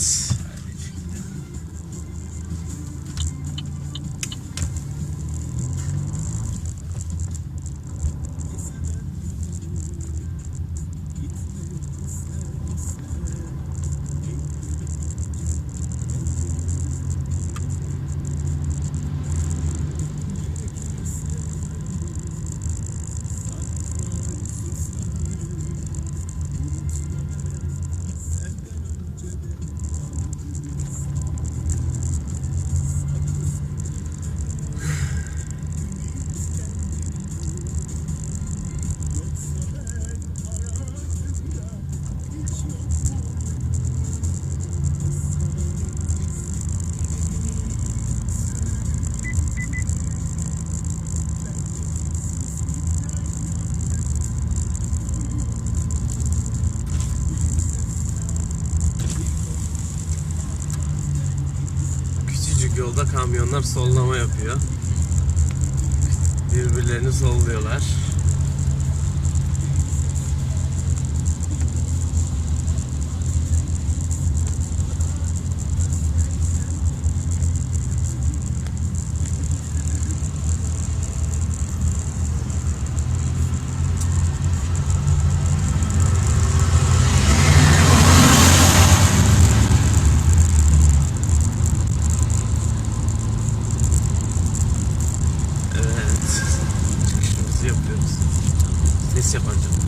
Evet. Yolda kamyonlar sollama yapıyor. Birbirlerini solluyorlar. Evet. Çıkışımızı yapıyoruz. Ses yapacağım.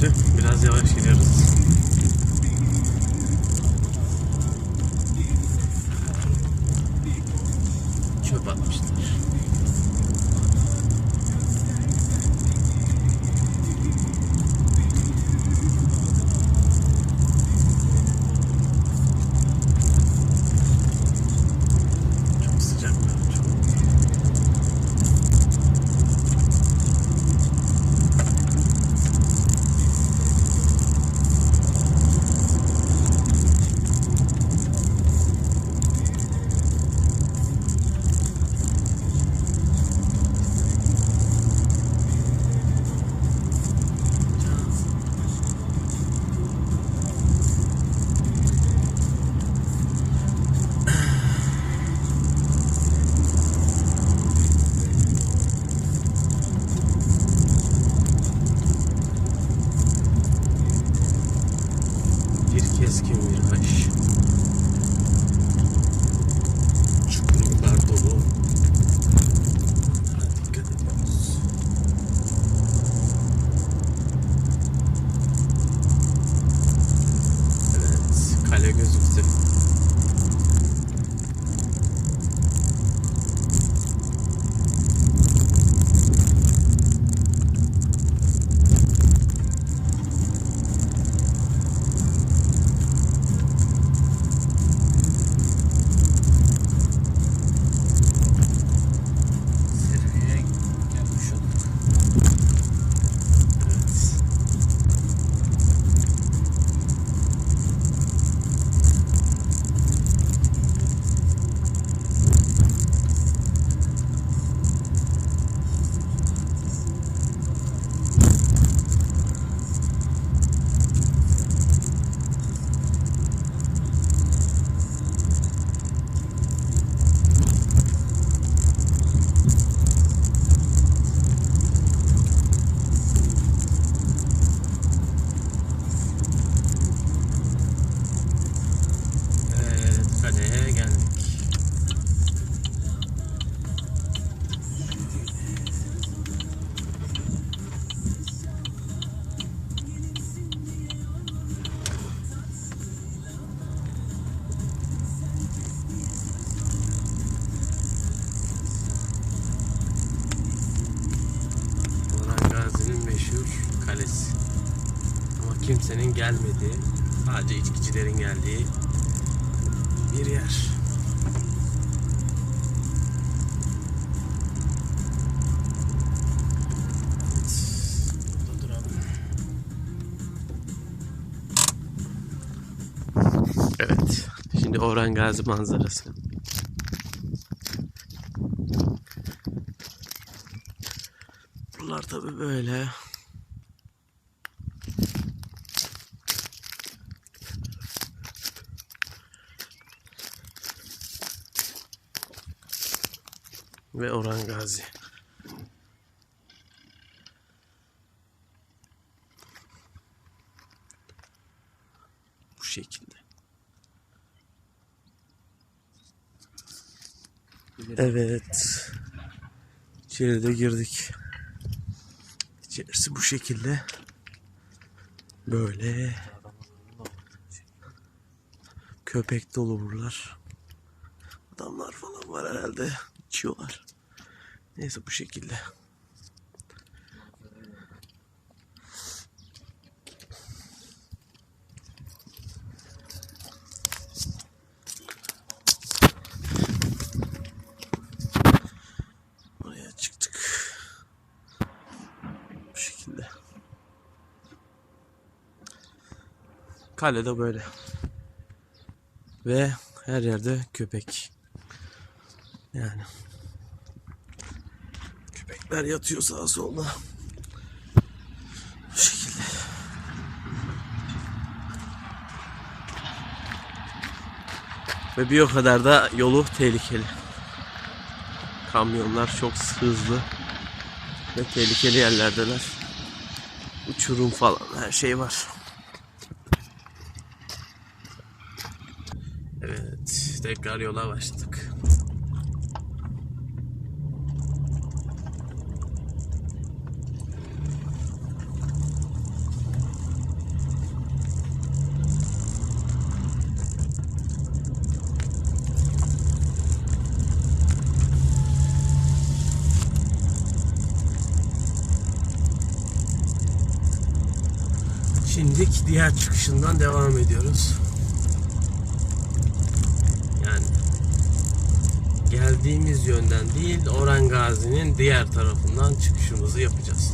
Kötü. Biraz yavaş gidiyoruz. Kalesi. Ama kimsenin gelmediği, sadece içkicilerin geldiği bir yer. Evet. Şimdi Orhan Gazi manzarası. Buralar tabi böyle. Ve Orhan Gazi. Bu şekilde. Evet. İçeri de girdik. İçerisi bu şekilde. Böyle. Köpek dolu buralar. Adamlar falan var herhalde. İçiyorlar. Neyse bu şekilde. Oraya çıktık. Bu şekilde. Kale de böyle. Ve her yerde köpek. Yani. Köpekler yatıyor sağa solda. Bu şekilde. Ve bir o kadar da yolu tehlikeli. Kamyonlar çok hızlı ve tehlikeli yerlerdeler. Uçurum falan her şey var. Evet, tekrar yola başladık. Şimdilik diğer çıkışından devam ediyoruz. Yani geldiğimiz yönden değil Orhan Gazi'nin diğer tarafından çıkışımızı yapacağız.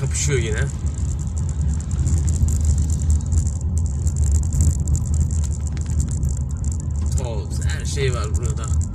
Tabii tırlar kapışıyor yine. Toz, her şey var burada.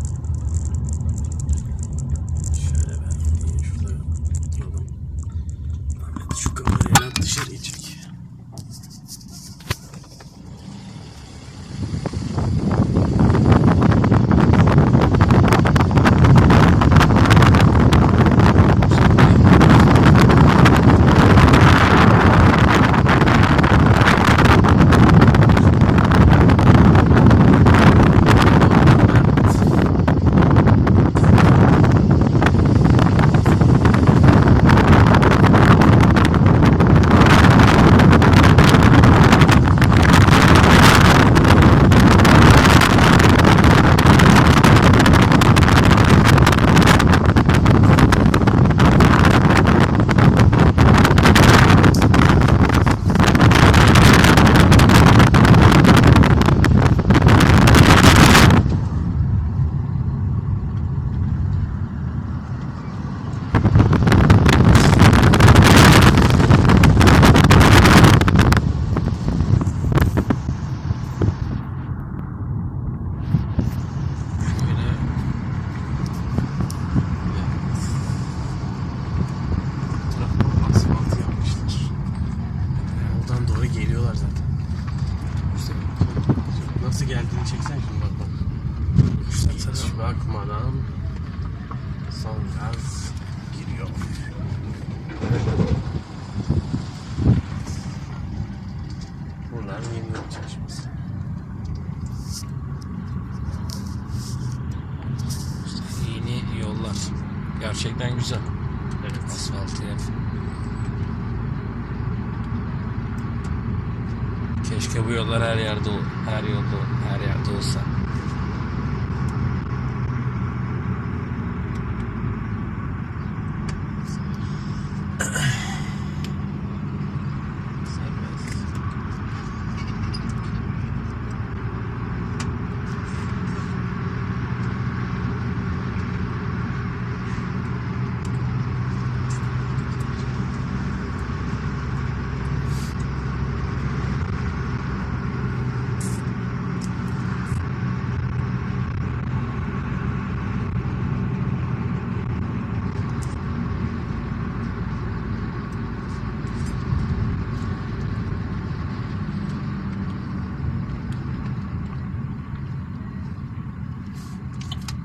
Çeksen şimdi bak. Hiç bakmadan son gaz giriyor. Buralar Mimlik Çeşmesi. Yeni yollar. Gerçekten güzel. Evet. Asfaltı yap. Keşke bu yollar her yerde her yolda her yerde olsa. Serbest.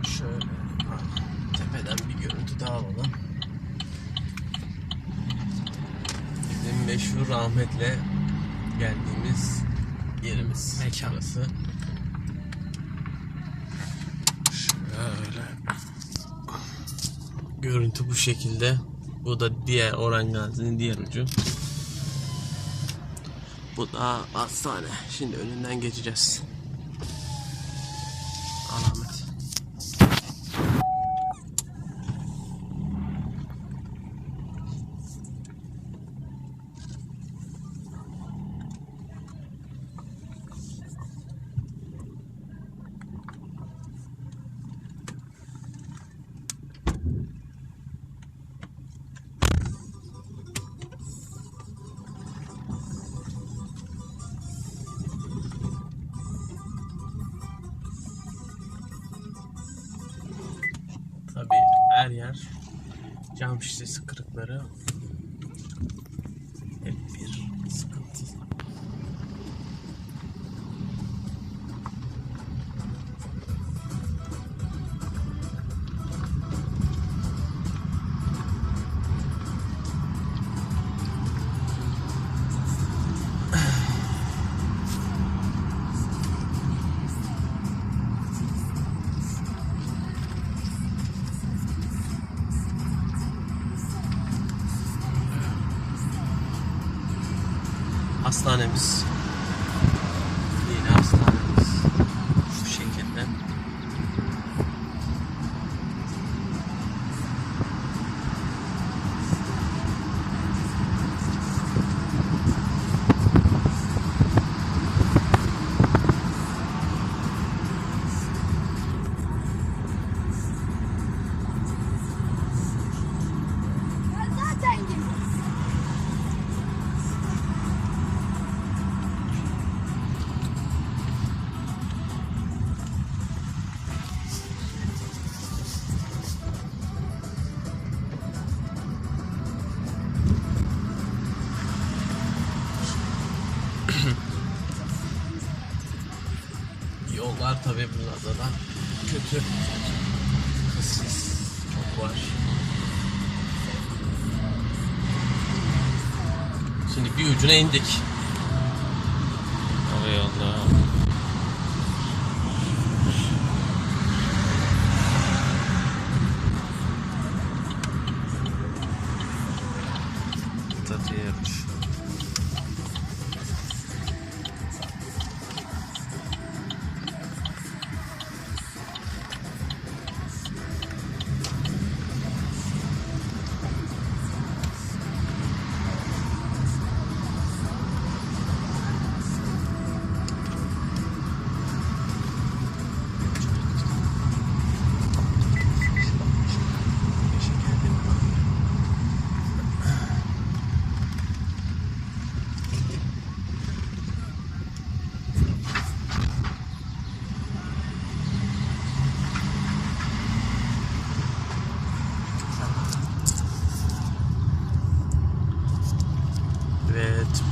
Şöyle tepeden bir görüntü daha alalım. Bizim meşhur rahmetle geldiğimiz yerimiz. Mekan. Burası. Şöyle. Görüntü bu şekilde. Bu da diğer Orhan Gazi'nin diğer ucu. Bu da hastane. Şimdi önünden geçeceğiz. Her yer. Cam şişesi kırıkları Hastanemiz. Yollar tabii burada da kötü. Hızsız çok var. Şimdi bir ucuna indik. O yolda. Tatlı yarış.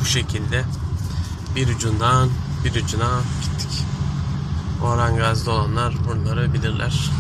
Şekilde bir ucundan bir ucuna gittik. Orhan Gazi'de olanlar bunları bilirler.